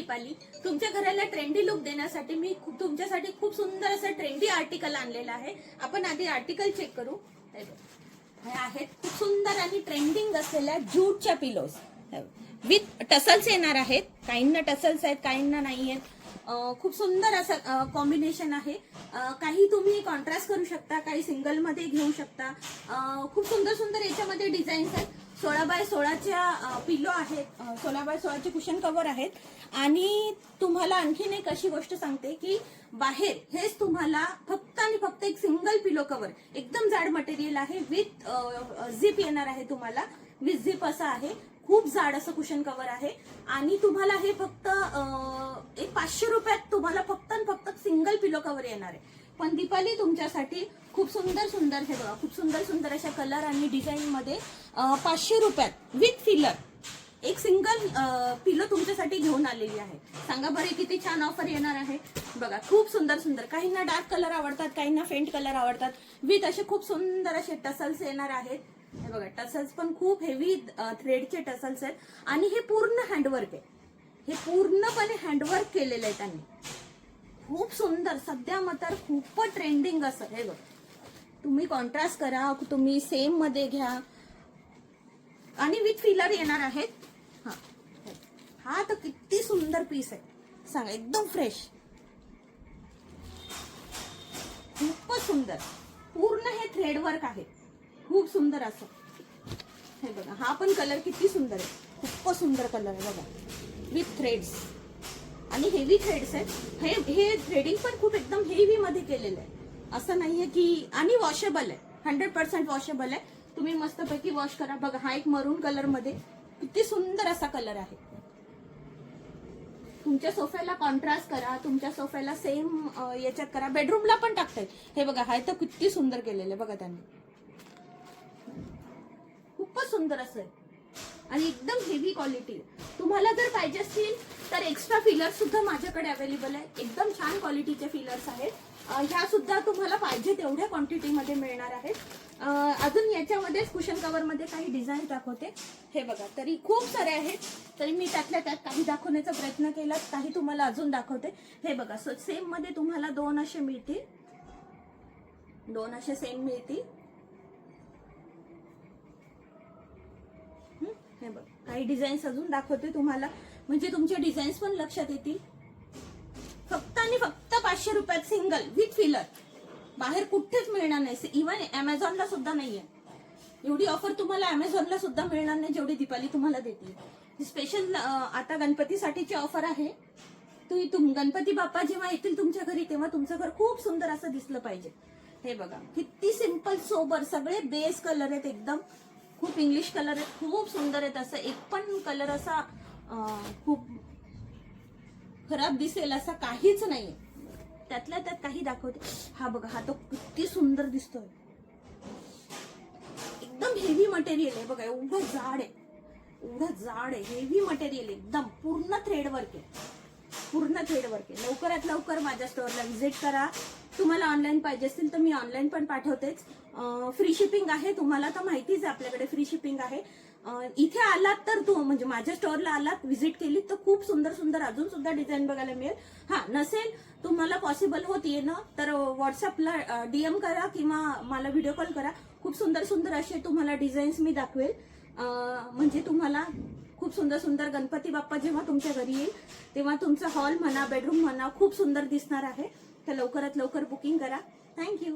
दीपाली तुमच्या घराला trendy look देण्यासाठी मी तुमच्यासाठी खूप सुंदर असं ट्रेंडी आर्टिकल आणलेलं आहे. आपण आधी आर्टिकल चेक करू. हे आहेत खूप सुंदर आणि ट्रेंडिंग असलेल्या ज्यूटच्या पिलोज विथ टसल्स येणार आहेत. काहींना टसल्स आहेत काहींना नाही आहेत खूप सुंदर असं कॉम्बिनेशन आहे. काही तुम्ही कॉन्ट्रास्ट करू शकता काही सिंगलमध्ये घेऊ शकता. खूप सुंदर सुंदर याच्यामध्ये डिझाईन्स आहेत. सोळा बाय सोळाच्या पिलो आहेत. सोळा बाय सोळाचे कुशन कवर आहेत. आणि तुम्हाला आणखीन एक अशी गोष्ट सांगते की बाहेर हेच तुम्हाला फक्त आणि फक्त एक सिंगल पिलो कव्हर एकदम जाड मटेरियल आहे विथ झिप येणार आहे तुम्हाला. विथ झिप असं आहे. खूप जाड असं कुशन कवर आहे. आणि तुम्हाला हे फक्त पाचशे रुपयात तुम्हाला फक्त फक्त सिंगल पिलो कवर येणार आहे. पण दीपाली तुमच्यासाठी खूप सुंदर सुंदर हे बघा खूप सुंदर सुंदर अशा कलर आणि डिझाईनमध्ये पाचशे रुपयात विथ फिलर एक सिंगल पिलो तुमच्यासाठी घेऊन आलेली आहे. सांगा बरे किती छान ऑफर येणार आहे. बघा खूप सुंदर सुंदर. काहींना डार्क कलर आवडतात काहींना फेंट कलर आवडतात. विथ असे खूप सुंदर असे टसल्स येणार आहेत. हे बघा टसल्स पण खूप हेवी थ्रेडचे टसल्स आहेत. आणि हे पूर्ण हँडवर्क आहे. हे पूर्णपणे हँडवर्क केलेलं आहे त्यांनी. खूप सुंदर सध्या मात्र खूपच ट्रेंडिंग असं. हे बघ. तुम्ही कॉन्ट्रास्ट करा तुम्ही सेममध्ये घ्या. आणि विथ फिलर येणार आहेत. हा. हा तर किती सुंदर पीस आहे. सांगा एकदम फ्रेश खूपच सुंदर. पूर्ण हे थ्रेड वर्क आहे. खूप सुंदर असं. हे बघा हा पण कलर किती सुंदर आहे. खूपच सुंदर कलर आहे बघा. विथ थ्रेड्स आणि हेवी थ्रेड्स आहेत. हे हे थ्रेडिंग पण खूप एकदम हेवीमध्ये केलेलं आहे. असं नाहीये की आणि वॉशेबल आहे. हंड्रेड पर्सेंट वॉशेबल आहे. तुम्ही मस्तपैकी वॉश करा. बघा हा एक मरून कलरमध्ये किती सुंदर असा कलर आहे. तुमच्या सोफ्याला कॉन्ट्रास्ट करा. तुमच्या सोफ्याला सेम याच्यात करा. बेडरूमला पण टाकता येईल हे बघा हा तर किती सुंदर केलेलं आहे. बघा त्यांनी. खूपच सुंदर असं आहे. आणि एकदम हेवी क्वालिटी तुम्हाला जर पाहिजे असतील तर एक्स्ट्रा फिलर्स सुद्धा माझ्याकडे अवेलेबल आहे. एकदम छान क्वालिटीचे फिलर्स आहेत. ह्या सुद्धा तुम्हाला पाहिजे तेवढ्या क्वांटिटीमध्ये मिळणार आहेत. अजून याच्यामध्येच कुशन कवरमध्ये काही डिझाईन दाखवते. हे बघा तरी खूप सारे आहेत. तरी मी त्यातल्या त्यात काही दाखवण्याचा प्रयत्न केला काही तुम्हाला अजून दाखवते. हे बघा सो सेममध्ये तुम्हाला दोन असे मिळतील. दोन असे सेम मिळतील. हे बघ काही डिझाईन्स अजून दाखवते तुम्हाला. म्हणजे तुमचे डिझाईन्स पण लक्षात येतील. फक्त आणि फक्त पाचशे रुपयात सिंगल विथ फिलर बाहेर कुठेच मिळणार नाही. इव्हन अमेझॉनला सुद्धा नाहीये. एवढी ऑफर तुम्हाला अमेझॉनला सुद्धा मिळणार नाही जेवढी दीपाली तुम्हाला देते स्पेशल आता गणपतीसाठीची ऑफर आहे. तुम्ही तुम गणपती बाप्पा जेव्हा येतील तुमच्या घरी तेव्हा तुमचं घर खूप सुंदर असं दिसलं पाहिजे. हे बघा किती सिंपल सोबर सगळे बेस कलर आहेत एकदम. खूप इंग्लिश कलर आहेत खूप सुंदर आहेत. असं एक पण कलर असा खूप खराब दिसेल असा काहीच नाही त्यातल्या त्यात काही दाखवते. हा बघा हा तो किती सुंदर दिसतोय. एकदम हेवी मटेरियल आहे. बघा एवढं जाड आहे. एवढं जाड आहे. हेवी मटेरियल एकदम पूर्ण थ्रेड वर्क आहे. पूर्ण थ्रेड वर्क आहे. लवकरात लवकर माझ्या स्टोअरला व्हिजिट करा. तुम्हाला ऑनलाईन पाहिजे असतील तर मी ऑनलाईन पण पाठवतेच. फ्री शिपिंग आहे तुम्हाला तर माहितीच आहे आपल्याकडे फ्री शिपिंग आहे. इथे आलात तर तू म्हणजे माझ्या स्टोअरला आलात व्हिजिट केली तर खूप सुंदर सुंदर अजून सुद्धा डिझाईन बघायला मिळेल. हा नसेल तुम्हाला पॉसिबल होत येणं तर व्हॉट्सअपला डीएम करा किंवा मला व्हिडिओ कॉल करा. खूप सुंदर सुंदर असे तुम्हाला डिझाईन्स मी दाखवेल. म्हणजे तुम्हाला खूप सुंदर सुंदर गणपती बाप्पा जेव्हा तुमच्या घरी येईल तेव्हा तुमचा हॉल म्हणा बेडरूम म्हणा खूप सुंदर दिसणार आहे. तर लवकरात लवकर बुकिंग करा. थँक्यू